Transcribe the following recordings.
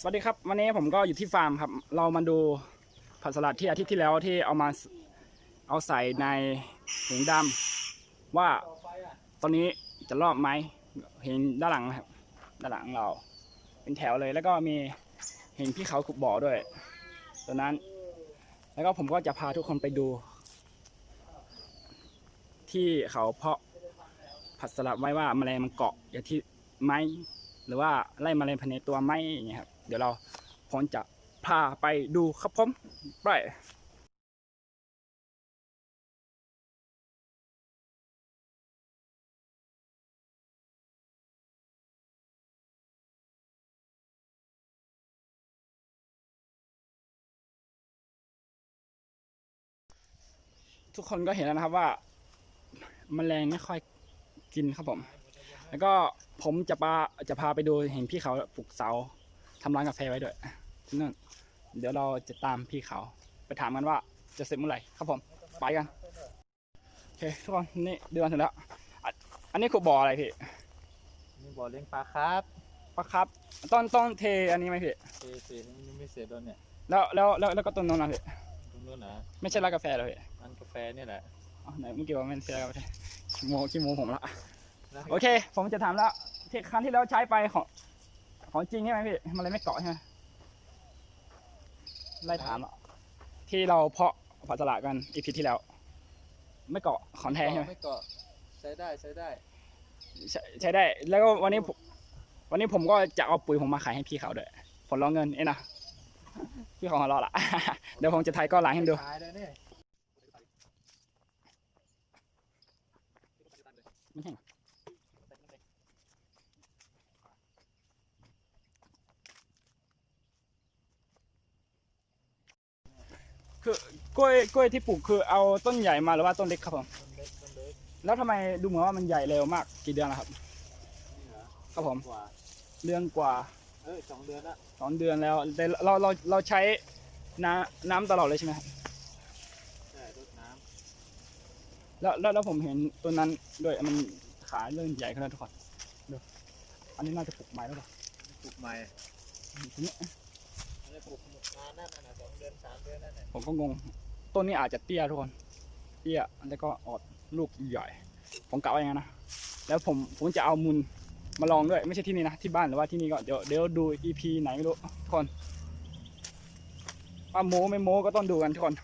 สวัสดีครับวันนี้ผมก็อยู่ที่ฟาร์มครับ เรามาดูผักสลัดที่อาทิตย์ที่แล้วที่เอามาเอาใส่ในถุงดำว่าตอนนี้จะรอบไหมเห็นด้านหลังครับ ด้านหลังเรา เป็นแถวเลยแล้วก็มีเห็นพี่เขาขุดบ่อด้วยตัวนั้น แล้วก็ผมก็จะพาทุกคนไปดู ที่เขาเพาะผักสลัดไว้ว่าแมลงมันเกาะอย่างที่ไหมหรือว่าไล่แมลงภายในตัวไหมอย่างเงี้ยครับ เดี๋ยวเราผมจะพาไปดูครับผมไปทุกคนก็เห็นแล้วนะครับว่าแมลงไม่ค่อยกินครับผม แล้วก็ผมจะพาจะพาไปดูเห็นพี่เขาปลูกเสา ทำร้านกาแฟไว้ด้วยที่นั่นเดี๋ยวเราจะตามพี่เขา ไปถามกันว่าจะเสร็จเมื่อไหร่ครับผมไปกันโอเคทุกคนนี่เดือนถึงแล้วอะอันนี้คือบ่ออะไรพี่นี่บ่อเลี้ยงปลาครับปลาครับต้นต้นเทอันนี้ไหมพี่เซเซนี่ไม่เสร็จแล้วเนี่ยแล้วแล้วแล้วแล้วก็ต้นนู้นนะพี่ตรงนู้นนะไม่ใช่ร้านกาแฟเหรอพี่ร้านกาแฟเนี่ยแหละอ๋อไหนเมื่อกี้ว่าไม่ใช่ร้านกาแฟขี้โมขี้โมผมละแล้วโอเค ผมจะถามแล้วที่ครั้งที่แล้วใช้ไปของ ของจริงใช่ไหมพี่มันเลยไม่เกาะใช่ไหมไล่ถามอะที่เราเพาะผักสลัดกันอีพีที่แล้ว ไม่เกาะของแท้ใช่ไหมไม่เกาะใช้ได้ใช้ได้ใช้ใช้ได้ แล้วก็วันนี้ผมวันนี้ผมก็จะเอาปุ๋ยผมมาขายให้พี่เขาด้วยผลรองเงินเอ้นะพี่เขาหัวเราะละเดี๋ยวผมจะถ่ายก้อนหลังให้ดูขายได้เนี่ยไม่ใช่ คือกล้วยกล้วยที่ปลูกคือเอาต้นใหญ่มาหรือว่าต้นเล็กครับผมต้นเล็กต้นเล็กแล้วทำไมดูเหมือนว่ามันใหญ่เร็วมากกี่เดือนแล้วครับ นี่เหรอครับผมกว่าเดือนกว่าเออสองเดือนละสองเดือนแล้วแต่เราเราเราใช้น้ำน้ำตลอดเลยใช่ไหมครับใช่รดน้แล้วแล้วแล้วผมเห็นต้นนั้นด้วยมันขาเริ่มใหญ่ขึ้นแล้วทุกคนดูอันนี้น่าจะปลูกไม้แล้วเปล่าำปลูกใหม่ทีนี้อัน นี้ปลูกนานนั่นน่ะสองเดือนสามเดือนนั่นน่ะผมก็งง ต้นนี้อาจจะเตี้ยทุกคน เตี้ยแล้วก็ออดลูกใหญ่ ผมกะว่าอย่างนั้นนะ แล้วผมผมจะเอามุลมาลองด้วย ไม่ใช่ที่นี่นะ ที่บ้านหรือว่าที่นี่ก็เดี๋ยวเดี๋ยวดู EP ไหนไม่รู้ทุกคนว่าโมไม่โมก็ต้องดูกันทุกคน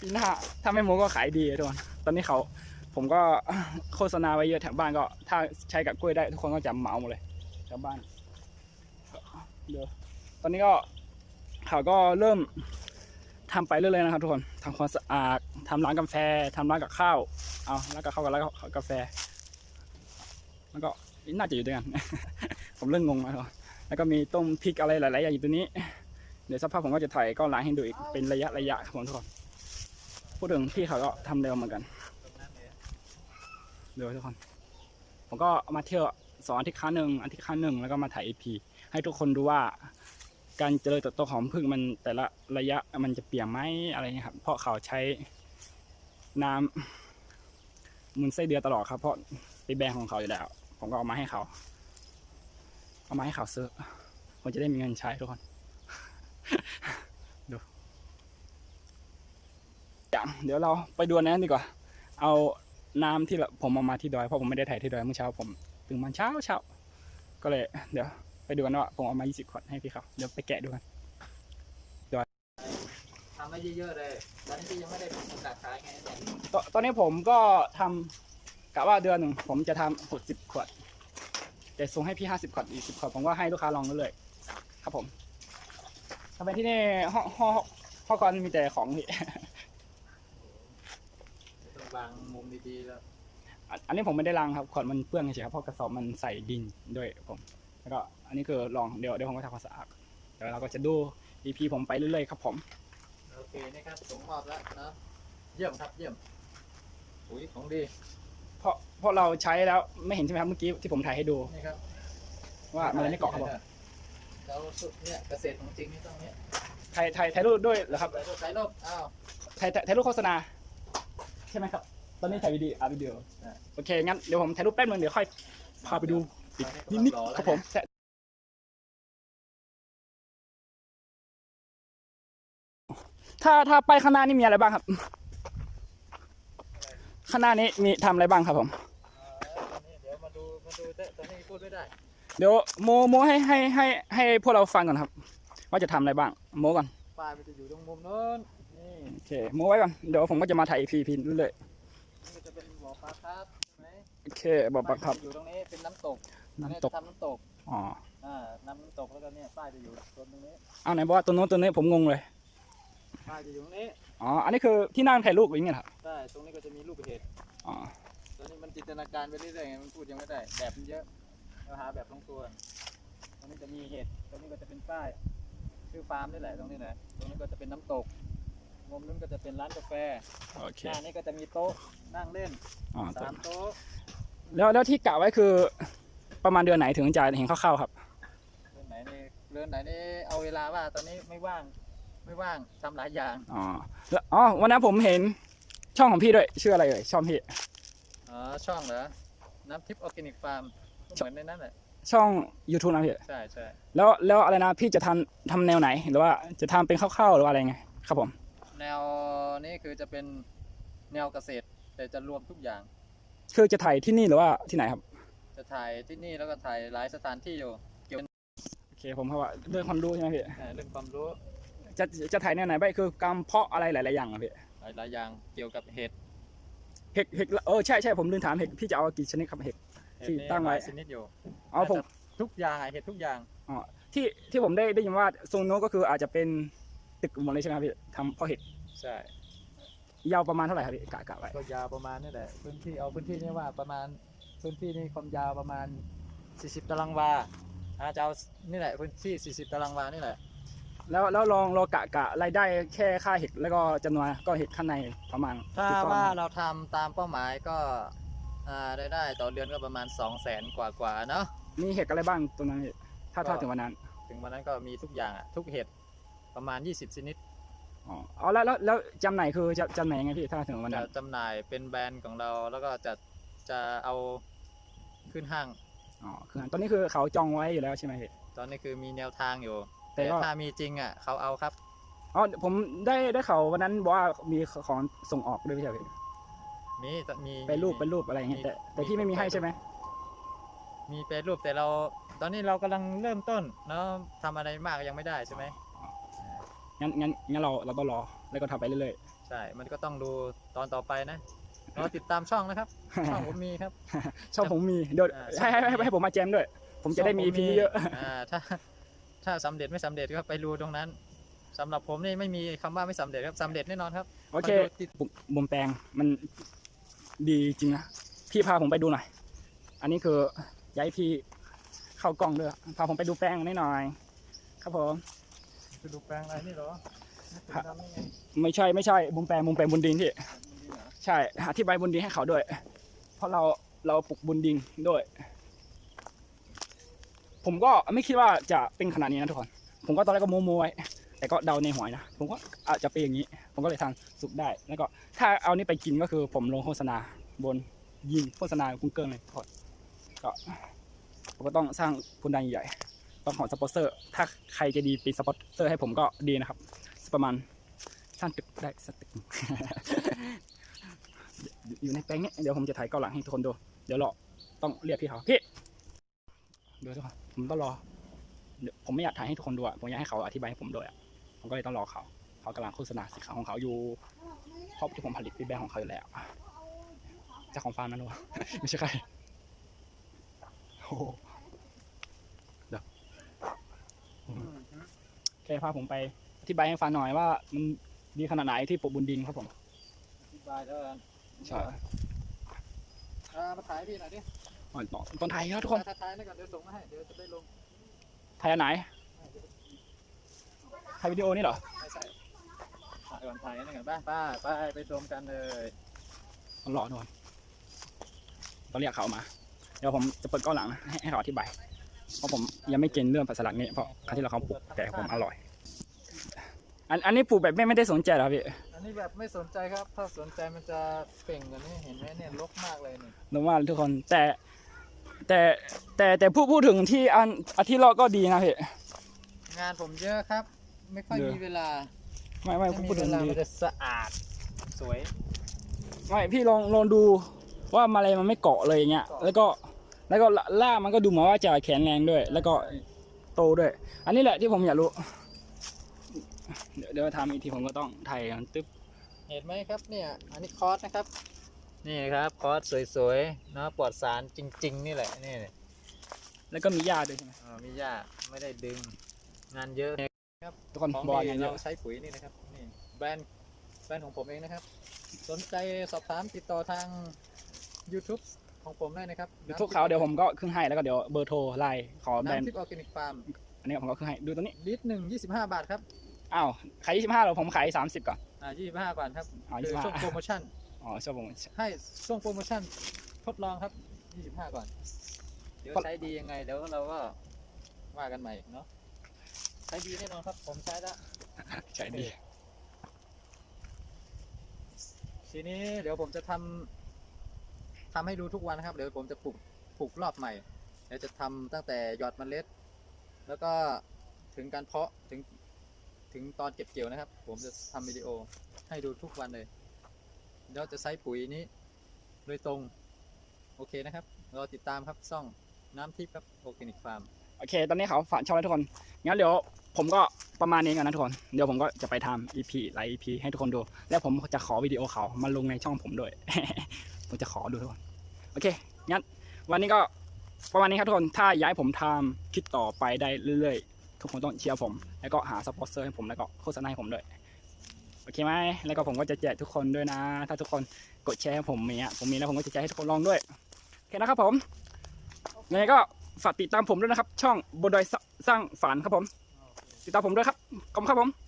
ปีหน้าถ้าไม่โมก็ขายดีทุกคน ตอนนี้เขาผมก็โฆษณาไว้เยอะแถวบ้านก็ ถ้าใช้กับกล้วยได้ทุกคนก็จะเหมาหมดเลยแถวบ้านเดี๋ยวตอนนี้ก็ เขาก็เริ่มทำไปเรื่อยๆนะครับทุกคนทำความสะอาดทำร้านกาแฟทำร้านกับข้าวเอาร้านกับข้าวกับร้านกับกาแฟ แล้วก็น่าจะอยู่ด้วยกัน ผมเริ่มงงแล้วแล้วก็มีต้มพริกอะไรหลายๆอย่างอยู่ตัวนี้ เดี๋ยวสักพักผมก็จะถ่ายก้อนร้านให้ดูอีกเป็นระยะระยะครับผมทุกคนพูดถึงพี่เขาก็ทำเร็วเหมือนกันเนี่ยเดี๋ยวทุกคนผมก็มาเที่ยวสองอาทิตย์ครั้งหนึ่งอาทิตย์ครั้งหนึ่งแล้วก็มาถ่าย EP ให้ทุกคนดูว่า การเจริญเติบโตของพึ่งมันแต่ละระยะมันจะเปลี่ยนไหมอะไรเงี้ยครับ เพราะเขาใช้น้ำมุนไส้เดือนตลอดครับ เพราะเป็นแบรนด์ของเขาอยู่แล้ว ผมก็เอามาให้เขา เอามาให้เขาซื้อผมจะได้มีเงินใช้ทุกคนดูอย่างเดี๋ยวเราไปดูอันนั้นดีกว่า เอาน้ำที่ผมเอามาที่ดอยเพราะผมไม่ได้ถ่ายที่ดอยเมื่อเช้าผมตื่นมาเช้าเช้าก็เลย เดี๋ยว ไปดูกันว่าผมเอามา 20 ขวดให้พี่เขาเดี๋ยวไปแกะดูกันทำไว้เยอะๆเลยตอนนี้ที่ยังไม่ได้ประกาศขายไงเนี่ยตตอนนี้ผมก็ทำกะว่าเดือนหนึ่งผมจะทำหกสิบขวด แต่ส่งให้พี่ห้าสิบขวดอีกสิบขวดผมก็ให้ลูกค้าลองเรื่อยๆครับผมทำไมที่นี่ห้องห้องห้องก่อนมีแต่ของพี่ ต้องวางมุมดีๆแล้ว อันอันนี้ผมไม่ได้ล้างครับขวดมันเปื้อนเฉยๆครับเพราะกระสอบมันใส่ดินด้วยผม แล้วก็อันนี้คือลองเดี๋ยวเดี๋ยวผมก็ทำความสะอาดเดี๋ยวเราก็จะดู EP ผมไปเรื่อยๆครับผม โอเคนะครับส่งมอบแล้วเนาะเยี่ยมครับเยี่ยมปุ๋ยของดีเพราะเพราะเราใช้แล้วไม่เห็นใช่ไหมครับเมื่อกี้ที่ผมถ่ายให้ดูนี่ครับว่ามันไม่เกาะครับผมเราสุดเนี่ยเกษตรของจริงนี่ต้องเนี้ยถ่ายถ่ายถ่ายรูปด้วยเหรอครับใส่รูปใส่รูปอ้าวถ่ายถ่ายถ่ายรูปโฆษณาใช่ไหมครับ ตอนนี้ถ่ายวิดีโออะวิดีโออะโอเคงั้นเดี๋ยวผมถ่ายรูปแป๊บนึงเดี๋ยวค่อยพาไปดู อีกนิดๆครับผมถ้าถ้าไปข้างหน้านี่มีอะไรบ้างครับ ข้างหน้านี้มีทำอะไรบ้างครับผม เดี๋ยวมาดูมาดูแต่พูดไม่ได้ เดี๋ยวโมโมให้ให้ให้ให้พวกเราฟังก่อนครับ ว่าจะทำอะไรบ้างโมก่อนปลายมันจะอยู่ตรงมุมโน้น นี่ โอเคโมไว้ก่อนเดี๋ยวผมก็จะมาถ่ายพีพีเรื่อยนี่จะเป็นบ่อปลาครับโอเคบอกปักครับ อยู่ตรงนี้เป็นน้ำตก น้ำตกทำน้ำตกอ๋ออ่าน้ำตกแล้วก็เนี่ยป้ายจะอยู่ตรงนี้เอาไหนบอกว่าตัวโน้นตัวนี้ผมงงเลยป้ายจะอยู่ตรงนี้อ๋ออันนี้คือที่นั่งถ่ายรูปอย่างเงี้ยเหรอครับใช่ตรงนี้ก็จะมีรูปเห็ดอ๋อตอนนี้มันจินตนาการไปเรื่อยๆไงมันพูดยังไม่ได้แบบมันเยอะเราหาแบบลงตัวตรงนี้จะมีเห็ดตรงนี้ก็จะเป็นป้ายชื่อฟาร์มนี่แหละตรงนี้แหละตรงนี้ก็จะเป็นน้ำตกมุมนู้นก็จะเป็นร้านกาแฟโอเคหน้านี้ก็จะมีโต๊ะนั่งเล่นอ๋อสามโต๊ะแล้วแล้วที่กะไว้คือ ประมาณเดือนไหนถึงจะเห็นคร่าวๆครับเรือนไหนนี่เรือนไหนนี่เอาเวลาว่าตอนนี้ไม่ว่างไม่ว่างทำหลายอย่างอ๋อแล้วอ๋อวันนั้นผมเห็นช่องของพี่ด้วยชื่ออะไรเอ่ยช่องพี่อ๋อช่องเหรอน้ำทิพย์ออร์แกนิกฟาร์มก็เหมือนในนั้นแหละช่อง YouTube นะพี่ใช่ใช่แล้วแล้วอะไรนะพี่จะทำทำแนวไหนหรือว่าจะทำเป็นคร่าวๆหรือว่าอะไรไงครับผม แนวนี้คือจะเป็นแนวเกษตร แต่จะรวมทุกอย่าง คือจะถ่ายที่นี่หรือว่าที่ไหนครับจะ ถ่ายที่นี่แล้วก็ถ่ายหลายสถานที่อยู่เกี่ยวกับโอเคผมเขาว่าเรื่องความรู้ใช่ไหมพี่เอ่อเรื่องความรู้จะจะถ่ายแนวไหนไปคือการเพาะอะไรหลายๆอย่างอะพี่หลายหลายอย่างเกี่ยวกับเห็ดเห็ดเห็ดเออใช่ใช่ผมลืมถามเห็ดพี่จะเอากี่ชนิดครับเห็ด เห็ดที่นี่ตั้งไว้ หลายชนิดอยู่อ๋อผมแต่ทุกอย่างอะเห็ดทุกอย่างอ๋อที่ที่ผมได้ได้ยินว่าโซนโน้นก็คืออาจจะเป็นตึกหมดเลยใช่ไหมครับพี่ทำเพาะเห็ดใช่ยาวประมาณเท่าไหร่ครับพี่กะกะไว้ก็ยาวประมาณนี่แหละพื้นที่เอาพื้นที่นี่ว่าประมาณ พื้นที่นี่ความยาวประมาณ 40 ตารางวาอาจะเอานี่แหละพื้นที่ 40 ตารางวานี่แหละ แล้วแล้วลองลองกะกะรายได้แค่ค่าเห็ดแล้วก็จำนวนก็เห็ดข้างในประมาณถ้ากี่ก้อนว่าครับเราทำตามเป้าหมายก็อ่าได้ได้ต่อเดือนก็ประมาณ 2 0 0แสนกว่ากว่าๆเนาะ มีเห็ดอะไรบ้างตรงนั้นพี่ถ้าก็ถ้าถึงวันนั้นถึงวันนั้นก็มีทุกอย่างอะทุกเห็ดประมาณ 20 ชนิดอ๋อเอาแล้วแล้วแล้วจำหน่ายคือจะจำหน่ายยังไงพี่ถ้าถึงวันจะนั้นจำหน่ายเป็นแบรนด์ของเราแล้วก็จะจะเอา ขึ้นห้าง อ๋อคือตอนนี้คือเขาจองไว้อยู่แล้วใช่ไหมพี่ตอนนี้คือมีแนวทางอยู่แต่แต่ก็ถ้ามีจริงอะเขาเอาครับ อ๋อผมได้ได้เขาววันนั้นบอกว่ามีของส่งออกด้วยพี่ใช่ไหมพี่มีมีไปรูปมีไปรูปอะไรอย่างเงี้ยมีแต่แต่มีพี่ไม่มีรูปให้ไปใช่ไหมมีแปรรูปแต่เรา ตอนนี้เรากำลังเริ่มต้นเนาะทำอะไรมากยังไม่ได้ใช่ไหมงั้นงั้นงั้นเราเราต้องรอแล้วก็ทำไปเรื่อยใช่ มันก็ต้องดูตอนต่อไปนะ รอติดตามช่องนะครับ ช่องผมมีครับๆชอบผมมีเดี๋ยวอ่าให้ให้ให้ให้ผมมาแจมด้วย ผมจะได้มีช่องพีเยอะอ่าถ้าถ้าสำเร็จไม่สำเร็จก็ไปดูตรงนั้นสำหรับผมนี่ไม่มีคำว่าไม่สำเร็จครับสำเร็จแน่นอนครับ โอเคไปดูติดบุมบุมแปลงมันดีจริงนะพี่พาผมไปดูหน่อย อันนี้คือย้ายพี่เข้ากล้องด้วยพาผมไปดูแปลงนิดหน่อย ครับผมไปดูแปลงอะไรนี่เหรอนี่เป็นทำยังไงไม่ใช่ไม่ใช่บุมแปลงบุมแปลงบนดินพี่มันดีเหรอ ใช่อธิบายบนดินให้เขาด้วย เพราะเราเราปลูกบนดินด้วย ผมก็ไม่คิดว่าจะเป็นขนาดนี้นะทุกคน ผมก็ตอนแรกก็โม้ๆไว้แต่ก็เดาในหัวนะ ผมก็อาจจะเป็นอย่างนี้ ผมก็เลยทานสุกได้ แล้วก็ถ้าเอานี่ไปกินก็คือผมลงโฆษณาบนยิงโฆษณากุ้งเกิลเลยทุกคนก็ผมก็ต้องสร้างผลดังใหญ่ต้องขอสปอนเซอร์ ถ้าใครจะดีเป็นสปอนเซอร์ให้ผมก็ดีนะครับ ประมาณสร้างตึกได้สักตึก อยู่ในแปลงนี้เดี๋ยวผมจะถ่ายเกาหลังให้ทุกคนดู เดี๋ยวรอต้องเรียกพี่เขาพี่เดี๋ยวทุกคนผมต้องรอผมไม่อยากถ่ายให้ทุกคนดูอะผมอยากให้เขาอธิบายให้ผมด้วยอะผมก็เลยต้องรอเขา เขากำลังโฆษณาสินค้าของเขาอยู่เพราะที่ผมผลิตเป็นแบรนด์ของเขาอยู่แล้วเจ้าของฟาร์มนั่นหรอไม่ใช่ใครโอ้โหเดี๋ยวแค่พาผมไปอธิบายให้ฟังหน่อยว่า มันดีขนาดไหนที่ปลูกบนดินครับผมอธิบายแล้วกัน ใช่อ่ามาถ่ายให้พี่หน่อยดิอ๋อตอนตอนถ่ายแล้วทุกคนถ่ายถ่ายนี่ก่อนเดี๋ยวส่งมาให้ เดี๋ยวจะได้ลงถ่ายอันไหนถ่ายวิดีโอนี่เหรอไม่ใส่ถ่ายก่อนถ่ายนี่ก่อนไปไปไปไปชมกันเลยต้องรอทุกคนต้องเรียกเขามา เดี๋ยวผมจะเปิดกล้องหลังนะให้ให้เขาอธิบาย เพราะผมยังไม่เก่งเรื่องภาษาหลักนี่เพราะครั้งที่เราเขาปลูกแต่ผมอร่อย อันอันนี้ปลูกแบบไม่ไม่ได้สนใจเหรอพี่อั นนี้แบบไม่สนใจครับ ถ้าสนใจมันจะเปล่งกว่านี้เห็นไหมเนี่ยรกมากเลยนี่นึกว่าทุกคนแต่แต่แต่แต่พูดพูดถึงที่อันอาทิตย์เราก็ดีนะพี่งานผมเยอะครับ ไม่ค่อยเยอะมีเวลาไม่ไม่ไม่มีพูดเวถึงลาดีมันจะสะอาดสวยไม่พี่ลองลองดูว่าแมลงมันไม่เกาะเลยอย่างเงี้ยเกาะแล้วก็แล้วก็ล่ากมันก็ดูเหมือนว่าจะแข็งแรงด้วย แล้วก็โตด้วย อันนี้แหละที่ผมอยากรู้ เดี๋ยวเดี๋ยวทำอีกทีผมก็ต้องไทยมันตึ๊บ เห็นไหมครับเนี่ยอันนี้คอร์สนะครับ นี่ครับคอร์สสวยๆเนาะปลอดสารจริง ๆ นี่แหละนี่แล้วก็มีหญ้าด้วยใช่ไหมอ่ามีหญ้าไม่ได้ดึงงานเยอะทุกคนของบอลดีกันเยเราอะใช้ปุ๋ยนี่นะครับนี่แบรนด์แบรนด์ของผมเองนะครับ สนใจสอบถามติดต่อทาง YouTube ของผมได้นะครับทุกเขาวเดี๋ยวผมก็ขึ้นให้แล้วก็เดี๋ยวเบอร์โทรไลน์ขอแบรนด์น้ำทิพย์ออร์แกนิกฟาร์มอันนี้ผมก็ขึ้นให้ดูตรงนี้ลิตรหนึ่งยี่สิบห้าบาทครับ อ้าวขายยี่สิบห้าหรอผมขายสามสิบก่อน อ่ายี่สิบห้าบาทครับอ๋อคือ25 ช่วงโปรโมชั่น อ๋อชอบผมให้ช่วงโปรโมชั่นทดลองครับยี่สิบห้าก่อน เดี๋ยวก็ใช้ดียังไงเดี๋ยวเราก็ว่ากันใหม่เนาะ ใช้ดีแน่นอนครับ ผมใช้แล้ว ใช่ดี ทีนี้เดี๋ยวผมจะทำทำให้ดูทุกวันนะครับ เดี๋ยวผมจะปลูกปลูกรอบใหม่ เดี๋ยวจะทำตั้งแต่หยอดเมล็ด แล้วก็ถึงการเพาะถึง ถึงตอนเก็บเกี่ยวนะครับ ผมจะทำวิดีโอให้ดูทุกวันเลยเดี๋ยวจะใช้ปุ๋ยนี้ โดยตรง โอเคนะครับรอติดตามครับซ่องน้ำทิพย์ครับโอเคนิกฟาร์มโอเค ตอนนี้เขาฝากช่องแล้วทุกคน งั้นเดี๋ยวผมก็ประมาณนี้กันนะทุกคน เดี๋ยวผมก็จะไปทำ EP หลาย EP ให้ทุกคนดู แล้วผมจะขอวิดีโอเขามาลงในช่องผมด้วย ผมจะขอดูทุกคน โอเค งั้นวันนี้ก็ประมาณนี้ครับทุกคน ถ้าอยากให้ผมทำคลิปต่อไปได้เรื่อยๆ ทุกคนต้องเชียร์ผม แล้วก็หาสปอนเซอร์ให้ผมแล้วก็โฆษณาให้ผมด้วยโอเคไหมแล้วก็ผมก็จะแจกทุกคนด้วยนะ ถ้าทุกคนกดแชร์ให้ผมมีอะผมมีแล้วผมก็จะแจกให้ทุกคนลองด้วยโอเคนะครับผมยังไงก็ฝากติดตามผมด้วยนะครับ ช่องบนดอยสร้างฝันครับผม ติดตามผมด้วยครับขอบคุณครับผม